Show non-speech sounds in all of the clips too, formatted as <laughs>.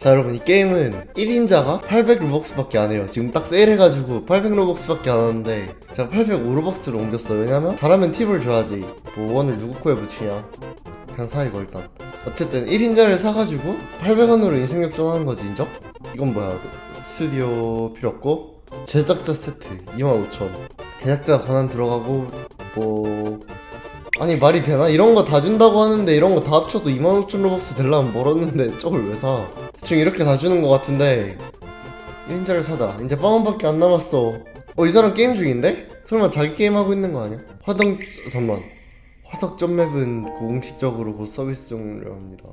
자 여러분 이 게임은 1인자가 800 로벅스밖에 안 해요. 지금 딱 세일해가지고 800 로벅스밖에 안 하는데 제가 805 로벅스로 옮겼어요. 왜냐면 잘하면 팁을 줘야지. 뭐 원을 누구 코에 붙이냐. 그냥 사 이거 일단. 어쨌든 1인자를 사가지고 800원으로 인생 역전하는 거지 인정? 이건 뭐야? 스튜디오 필요 없고? 제작자 세트 25,000 제작자 권한 들어가고 뭐 아니 말이 되나? 이런 거 다 준다고 하는데 이런 거 다 합쳐도 25,000 로벅스 되려면 멀었는데 <laughs> 저걸 왜 사? 대충 이렇게 다 주는 거 같은데 1인자를 사자. 이제 빵원밖에 안 남았어. 어 이 사람 게임 중인데? 설마 자기 게임 하고 있는 거 아니야? 화덕 잠만. 화덕 점맵은 공식적으로 곧 서비스 종료를 합니다.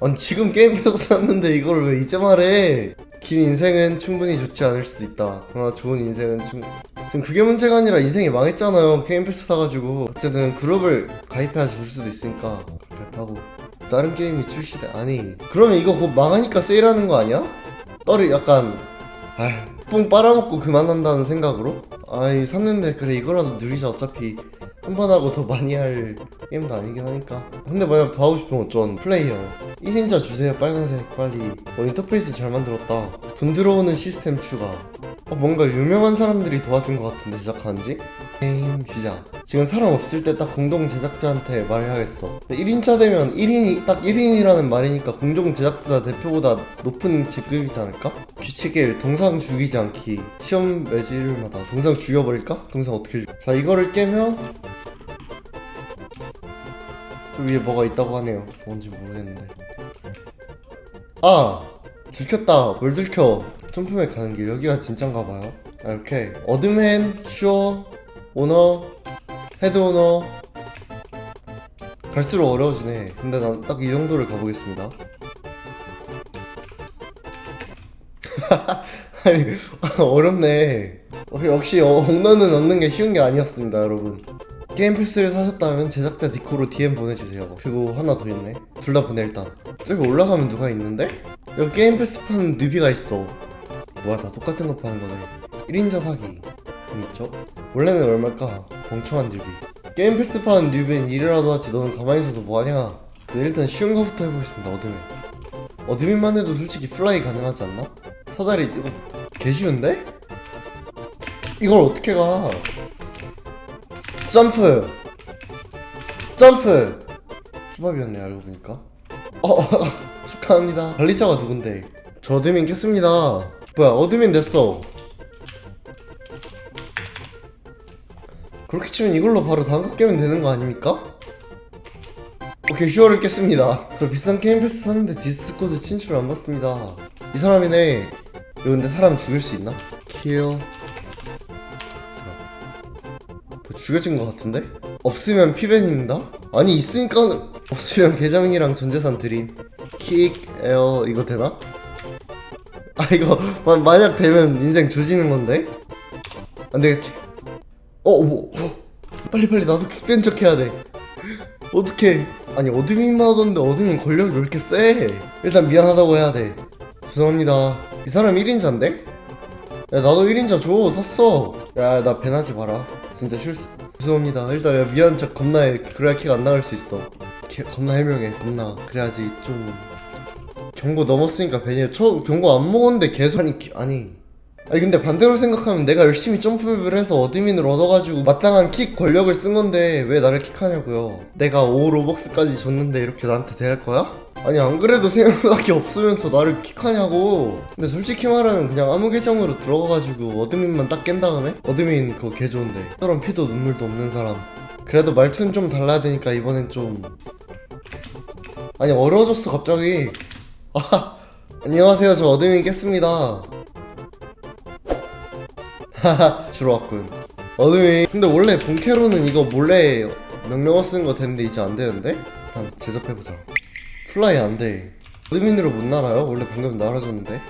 아니 지금 게임 패스 샀는데 이걸 왜 이제 말해? 긴 인생은 충분히 좋지 않을 수도 있다. 그러나 좋은 인생은 충... 지금 그게 문제가 아니라 인생이 망했잖아요. 게임 패스 사가지고. 어쨌든 그룹을 가입해야 줄 수도 있으니까 그렇게 하고 다른 게임이 출시돼. 아니 그러면 이거 곧 망하니까 세일하는 거 아니야? 떨이 약간 아뽕 빨아먹고 그만한다는 생각으로? 아이 샀는데 그래 이거라도 누리자. 어차피 한 번 하고 더 많이 할 게임도 아니긴 하니까. 근데 만약 더 하고 싶으면 어쩐 플레이어. 1인자 주세요. 빨간색 빨리. 어 인터페이스 잘 만들었다. 돈 들어오는 시스템 추가 어 뭔가 유명한 사람들이 도와준 것 같은데 제작하는지? 게임 시작 지금 사람 없을 때 딱 공동 제작자한테 말해야겠어 1인차 되면 1인이 딱 1인이라는 말이니까 공동 제작자 대표보다 높은 직급이지 않을까? 규칙 1 동상 죽이지 않기 시험 매질마다 동상 죽여버릴까? 동상 어떻게 죽... 자 이거를 깨면 저 위에 뭐가 있다고 하네요 뭔지 모르겠는데 아! 들켰다 뭘 들켜 점프맨 가는 길. 여기가 진짠가 봐요. 아, 이렇게 어드맨 슈어 오너 헤드 오너. 갈수록 어려워지네. 근데 난 딱 이 정도를 가보겠습니다. <laughs> 아니 <laughs> 어렵네. 어, 역시 어, 홈런은 얻는 게 쉬운 게 아니었습니다 여러분. 게임 패스를 사셨다면 제작자 디코로 DM 보내주세요. 그리고 하나 더 있네. 둘 다 보내 일단. 저기 올라가면 누가 있는데? 여기 게임 패스 파는 뉴비가 있어 뭐야 다 똑같은 거 파는 거네. 1인자 사기. 있죠? 원래는 얼마일까? 멍청한 뉴비. 게임 패스 파는 뉴비는 일이라도 하지. 너는 가만히 있어도 뭐하냐? 일단 쉬운 거부터 해보겠습니다 어드민 어드민만 해도 솔직히 플라이 가능하지 않나? 사다리 이거 개 쉬운데? 이걸 어떻게 가? 점프! 점프! 초밥이었네 알고 보니까. 어 <laughs> 축하합니다. 관리자가 누군데? 저 어드민 깼습니다 뭐야 어드민 됐어 그렇게 치면 이걸로 바로 단급 깨면 되는 거 아닙니까? 오케이 휴어를 깼습니다 저 비싼 게임 패스 샀는데 디스코드 친출 안 받습니다 이 사람이네 이거 근데 사람 죽일 수 있나? 킬뭐 죽여진 것 같은데? 없으면 피벤입니다? 아니 있으니까 없으면 계정이랑 전재산 드림 킥 에어 이거 되나? 아 이거 마- 만약 되면 인생 조지는 건데? 안 되겠지? 어, 뭐, 어, 빨리 빨리 나도 킥된 척 해야 돼. 어떡해. 아니, 어드민만 하던데 어드민 권력이 왜 이렇게 세? 일단 미안하다고 해야 돼. 죄송합니다. 이 사람 1인자인데? 야, 나도 1인자 줘. 샀어. 야, 나 배나지 마라. 진짜 실수. 죄송합니다. 일단 야, 미안 척 겁나 해. 그래야 킥안 나갈 수 있어. 개, 겁나 해명해. 겁나. 그래야지 좀. 경고 넘었으니까 벤이야. 저 경고 안 먹었는데 계속 아니 기- 아니. 아니 근데 반대로 생각하면 내가 열심히 점프맵을 해서 어드민을 얻어가지고 마땅한 킥 권력을 쓴 건데 왜 나를 킥하냐고요 내가 5 로벅스까지 줬는데 이렇게 나한테 대할 거야? 아니 안 그래도 세 명밖에 없으면서 나를 킥하냐고 근데 솔직히 말하면 그냥 아무 계정으로 들어가가지고 어드민만 딱 깬 다음에 어드민 그거 개 좋은데 저런 피도 눈물도 없는 사람 그래도 말투는 좀 달라야 되니까 이번엔 좀 아니 어려워졌어 갑자기 아 <laughs> 안녕하세요 저 어드민 깼습니다 하하 주로 왔군 어둠이 근데 원래 본캐로는 이거 몰래 명령어 쓰는 거 되는데 이제 안 되는데? 일단 제접해보자 플라이 안 돼 어드민으로 못 날아요? 원래 방금 날아줬는데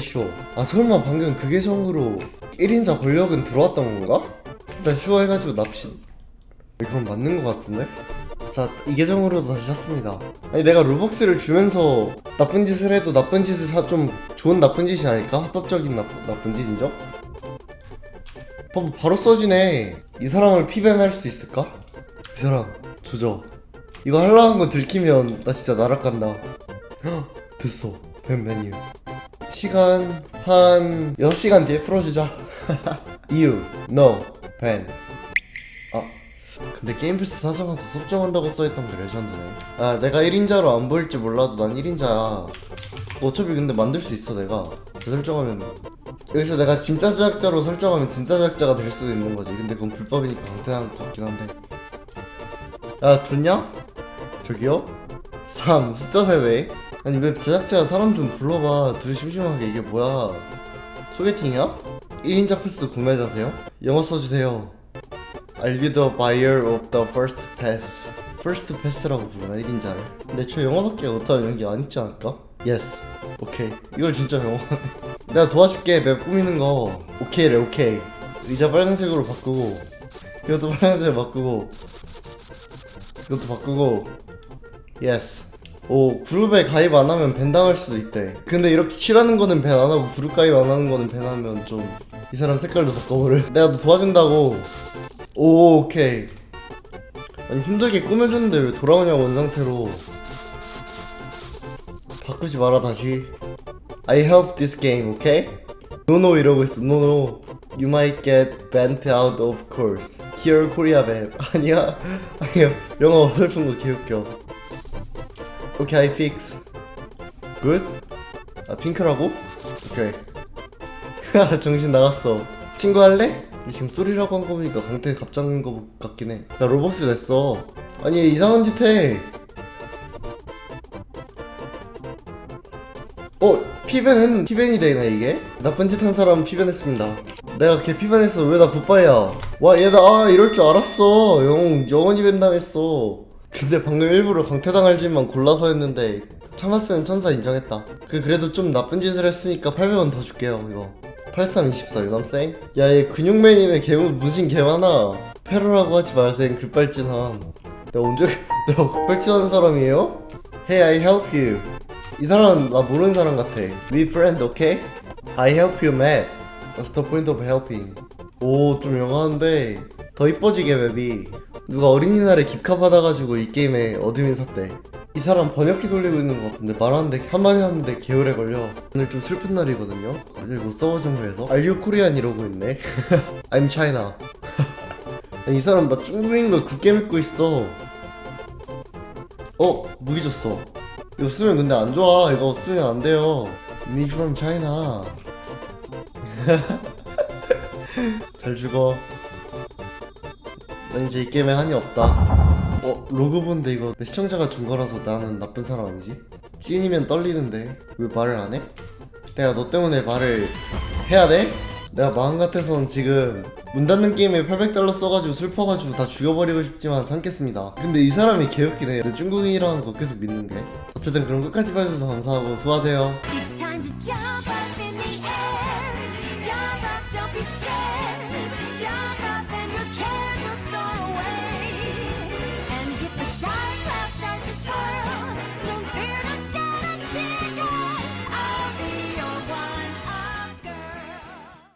쉬워 아 설마 방금 그 계정으로 1인자 권력은 들어왔던 건가? 일단 쉬워 해가지고 납치 이건 맞는 거 같은데? 자, 이 계정으로도 다시 샀습니다. 아니, 내가 루벅스를 주면서 나쁜 짓을 해도 나쁜 짓을 사, 좀 좋은 나쁜 짓이 아닐까? 합법적인 나쁜, 나쁜 짓 인정? 바, 바로 써지네. 이 사람을 피변할 수 있을까? 이 사람, 조져. 이거 하려는 거 들키면 나 진짜. 헉, 됐어 벤 메뉴 시간 한 6시간 뒤에 풀어주자 <laughs> 이유 no 벤 아 근데 게임 패스 사정에서 섭정한다고 써있던 게 레전드네. 아 내가 1인자로 안 보일지 몰라도 난 1인자야. 어차피 근데 만들 수 있어 내가. 저 설정하면. 여기서 내가 진짜 제작자로 설정하면 진짜 제작자가 될 수도 있는 거지. 근데 그건 불법이니까 강태한 것 같긴 한데. 야 좋냐? 저기요? 3 숫자 세네 아니 왜 제작자가 사람 좀 불러봐. 둘이 심심하게 이게 뭐야. 소개팅이야? 1인자 패스 구매자세요? 영어 써주세요 Are you the buyer of the first pass? first pass라고 부르나? 1인자를 근데 저 영어밖에 못하는 연기 안 있지 않을까? Yes. 오케이 이걸 진짜 영어하네 <laughs> 내가 도와줄게. 맵 꾸미는 거. 오케이래 오케이 의자 빨간색으로 바꾸고 이것도 빨간색으로 바꾸고 이것도 바꾸고. 예스 오 그룹에 가입 안 하면 밴 당할 수도 있대. 근데 이렇게 칠하는 거는 밴 안 하고 그룹 가입 안 하는 거는 밴 하면 좀 이 사람 색깔도 바꿔버려. 내가 너 도와준다고 오 오케이 아니 힘들게 꾸며줬는데 왜 돌아오냐 원 상태로 바꾸지 마라 다시 I help this game, okay? No no 이러고 있어. No no. You might get banned out of course. Here Korea map. 아니야. 아니야. 영어 어설픈 거 개웃겨. Okay, I fix. Good? 아 핑크라고? 오케이. 정신 나갔어. 친구 할래? 이 지금 소리라고 한거 보니까 강태 갑자기 거 같긴 해. 나 로벅스 냈어. 아니 이상한 짓 해. 어 피벤 했 피벤이 되나 이게? 나쁜 짓 한 사람 피벤했습니다. 내가 걔 피벤했어 왜 나 굿바이야? 와 얘다 아 이럴 줄 알았어 영 영원히 벤당했어. 근데 방금 일부러 강태당할 짓만 골라서 했는데 참았으면 천사 인정했다. 그 그래도 좀 나쁜 짓을 했으니까 800원 더 줄게요 이거. 8324 유남생? 야얘 근육맨이네 개 무슨 개 많아. 페로라고 하지 말생 글발진함. 내가 언제 <laughs> 내가 글발진하는 사람이에요? Hey I help you. 이 사람은 나 모르는 사람 같아. We friend, okay? I help you, Matt. What's the point of helping? 오, 좀 영화인데 더 이뻐지게 맵이. 누가 어린이날에 깁카 받아가지고 이 게임에 어드민 샀대. 이 사람 번역기 돌리고 있는 것 같은데 말하는데 한마디 하는데 개오래 걸려. 오늘 좀 슬픈 날이거든요. 이거 서버 정보에서 Are you Korean 이러고 있네. <laughs> I'm China. <laughs> 이 사람 나 중국인 걸 굳게 믿고 있어. 어 무기 줬어. 이거 쓰면 근데 안 좋아. 이거 쓰면 안 돼요. Me from China. <laughs> 잘 죽어. 난 이제 이 게임에 한이 없다. 어 로그 본데 이거 내 시청자가 준 거라서 나는 나쁜 사람 아니지? 찐이면 떨리는데 왜 말을 안 해? 내가 너 때문에 말을 해야 돼? 내가 마음 같아서는 지금 문 닫는 게임에 800달러 써가지고 슬퍼가지고 다 죽여버리고 싶지만 참겠습니다. 근데 이 사람이 해요. 내 중국인이라는 거 계속 믿는 게. 어쨌든 그럼 끝까지 봐주셔서 감사하고 수고하세요.